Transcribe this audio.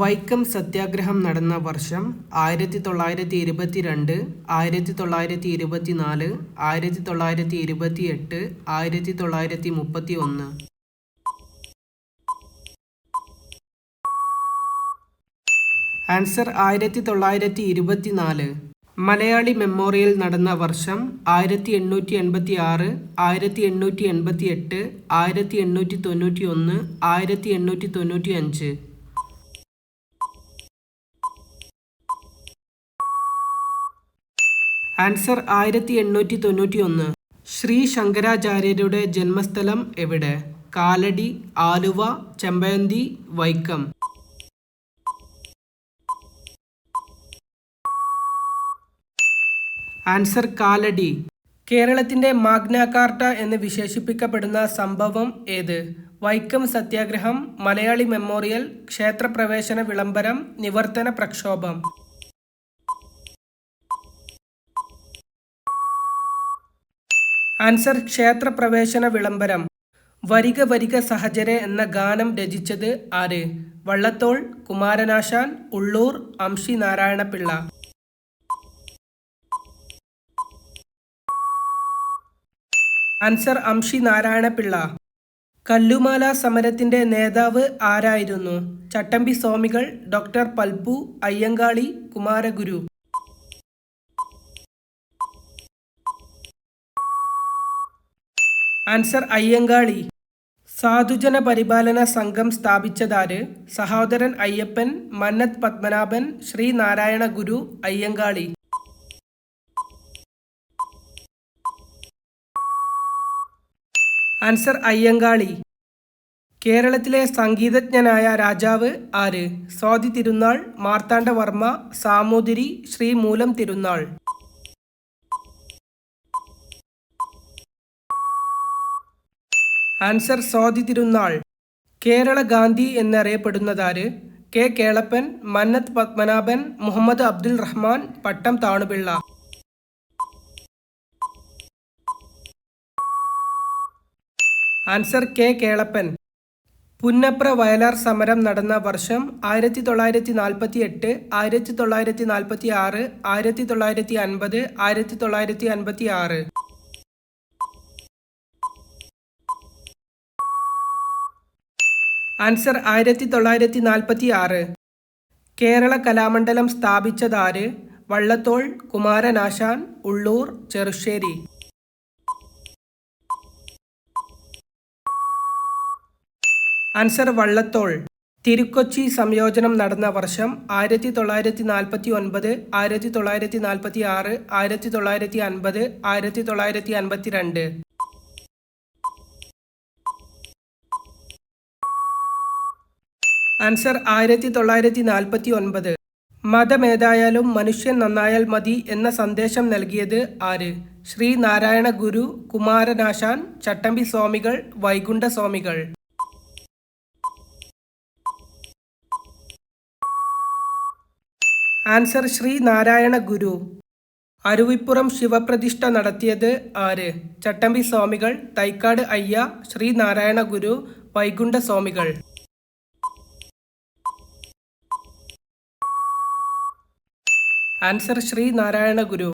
വൈക്കം സത്യാഗ്രഹം നടന്ന വർഷം ആയിരത്തി തൊള്ളായിരത്തി ഇരുപത്തി രണ്ട് ആയിരത്തി തൊള്ളായിരത്തി ഇരുപത്തി നാല് ആയിരത്തി തൊള്ളായിരത്തി ഇരുപത്തി എട്ട് ആയിരത്തി തൊള്ളായിരത്തി മുപ്പത്തി ഒന്ന് ആൻസർ ആയിരത്തി തൊള്ളായിരത്തി ഇരുപത്തി നാല് മലയാളി മെമ്മോറിയൽ നടന്ന വർഷം ആയിരത്തി എണ്ണൂറ്റി എൺപത്തി ആറ് ആയിരത്തി എണ്ണൂറ്റി എൺപത്തി എട്ട് ആയിരത്തി എണ്ണൂറ്റി തൊണ്ണൂറ്റി ഒന്ന് ആയിരത്തി എണ്ണൂറ്റി തൊണ്ണൂറ്റി അഞ്ച് ആൻസർ ആയിരത്തി എണ്ണൂറ്റി തൊണ്ണൂറ്റി ഒന്ന് ശ്രീ ശങ്കരാചാര്യരുടെ ജന്മസ്ഥലം എവിടെ? കാലടി ആലുവ ചെമ്പയന്തി വൈക്കം. ആൻസർ കാലടി. കേരളത്തിന്റെ മാഗ്നാകാർട്ട എന്ന് വിശേഷിപ്പിക്കപ്പെടുന്ന സംഭവം ഏത്? വൈക്കം സത്യാഗ്രഹം മലയാളി മെമ്മോറിയൽ ക്ഷേത്രപ്രവേശന വിളംബരം നിവർത്തന പ്രക്ഷോഭം. ആൻസർ ക്ഷേത്രപ്രവേശന വിളംബരം. വരിക വരിക സഹചരെ എന്ന ഗാനം രചിച്ചത് ആര്? വള്ളത്തോൾ കുമാരനാശാൻ ഉള്ളൂർ അംഷി നാരായണപിള്ള. ആൻസർ അംഷി നാരായണപിള്ള. കല്ലുമാല സമരത്തിന്റെ നേതാവ് ആരായിരുന്നു? ചട്ടമ്പി സ്വാമികൾ ഡോക്ടർ പൽപ്പു അയ്യങ്കാളി കുമാരഗുരു. ആൻസർ അയ്യങ്കാളി. സാധുജന പരിപാലന സംഘം സ്ഥാപിച്ചതാര്? സഹോദരൻ അയ്യപ്പൻ മന്നത് പത്മനാഭൻ ശ്രീനാരായണ ഗുരു അയ്യങ്കാളി. ആൻസർ അയ്യങ്കാളി. കേരളത്തിലെ സംഗീതജ്ഞനായ രാജാവ് ആര്? Swathi Thirunal Marthanda Varma Samoothiri Sreemoolam Thirunal. Answer Swathi Thirunal. Kerala Gandhi എന്നറിയപ്പെടുന്നതാര്? K Kelappan Mannath Padmanabhan Muhammad Abdul Rahman Pattom Thanupillai. Answer K Kelappan. Punnapra Vayalar സമരം നടന്ന വർഷം ആയിരത്തി തൊള്ളായിരത്തി നാൽപ്പത്തി എട്ട് ആയിരത്തി തൊള്ളായിരത്തി നാൽപ്പത്തി ആറ് ആയിരത്തി തൊള്ളായിരത്തി അൻപത് ആയിരത്തി തൊള്ളായിരത്തി അൻപത്തി ആറ് ആൻസർ ആയിരത്തി തൊള്ളായിരത്തി നാൽപ്പത്തി ആറ് കേരള കലാമണ്ഡലം സ്ഥാപിച്ചതാര്? വള്ളത്തോൾ കുമാരനാശാൻ ഉള്ളൂർ ചെറുശ്ശേരി. ആൻസർ വള്ളത്തോൾ. തിരുക്കൊച്ചി സംയോജനം നടന്ന വർഷം ആയിരത്തി തൊള്ളായിരത്തി നാൽപ്പത്തി ഒൻപത് ആയിരത്തി തൊള്ളായിരത്തി നാൽപ്പത്തി ആറ് ആയിരത്തി തൊള്ളായിരത്തി അൻപത് ആയിരത്തി തൊള്ളായിരത്തി അൻപത്തി രണ്ട് ആൻസർ ആയിരത്തി തൊള്ളായിരത്തി നാൽപ്പത്തി ഒൻപത് മതമേതായാലും മനുഷ്യൻ നന്നായാൽ മതി എന്ന സന്ദേശം നൽകിയത് ആര്? ശ്രീനാരായണ ഗുരു കുമാരനാശാൻ ചട്ടമ്പി സ്വാമികൾ വൈകുണ്ഠ സ്വാമികൾ. ആൻസർ ശ്രീനാരായണ ഗുരു. അരുവിപ്പുറം ശിവപ്രതിഷ്ഠ നടത്തിയത് ആര്? ചട്ടമ്പി സ്വാമികൾ തൈക്കാട് അയ്യ ശ്രീനാരായണ ഗുരു വൈകുണ്ഠ സ്വാമികൾ. ആൻസർ ശ്രീ നാരായണ ഗുരു